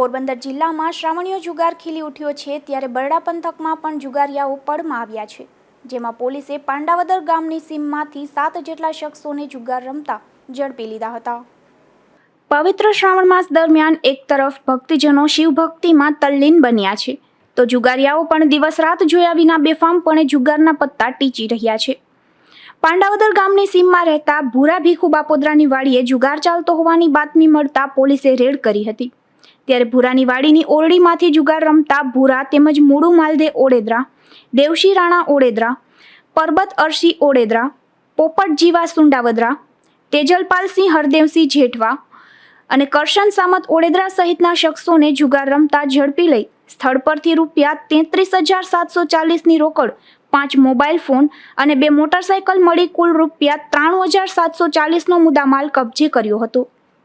પોરબંદર જિલ્લામાં શ્રાવણીયો જુગાર ખીલી ઉઠ્યો છે ત્યારે બરડા પંથકમાં પણ જુગારિયાઓ પડમાં આવ્યા છે, જેમાં પોલીસે પાંડાવદર ગામની સીમમાંથી સાત જેટલા શખ્સોને જુગાર રમતા ઝડપી લીધા હતા. પવિત્ર શ્રાવણ માસ દરમિયાન એક તરફ ભક્તજનો શિવભક્તિમાં તલ્લીન બન્યા છે, તો જુગારિયાઓ પણ દિવસ રાત જોયા વિના બેફામપણે જુગારના પત્તા ટીચી રહ્યા છે. પાંડાવદર ગામની સીમમાં રહેતા ભૂરા ભીખુ બાપોદરાની વાડીએ જુગાર ચાલતો હોવાની બાતમી મળતા પોલીસે રેડ કરી હતી. ત્યારે ભૂરાની વાડીની ઓરડીમાંથી જુગાર રમતા ભૂરા તેમજ મૂળુ માલદે ઓડેદરા, દેવશી રાણા ઓડેદરા, પરબત અરશી ઓડેદરા, પોપટ જીવા સુંડાવદરા તેજલપાલસિંહ હરદેવસિંહ જેઠવા અને કરશન સામત ઓડેદરા સહિતના શખ્સોને જુગાર રમતા ઝડપી લઈ સ્થળ પરથી રૂપિયા તેત્રીસ હજાર સાતસો ચાલીસની રોકડ, પાંચ મોબાઈલ ફોન અને બે મોટરસાયકલ મળી કુલ રૂપિયા ત્રાણું હજાર સાતસો ચાલીસનો મુદ્દામાલ કબજે કર્યો હતો.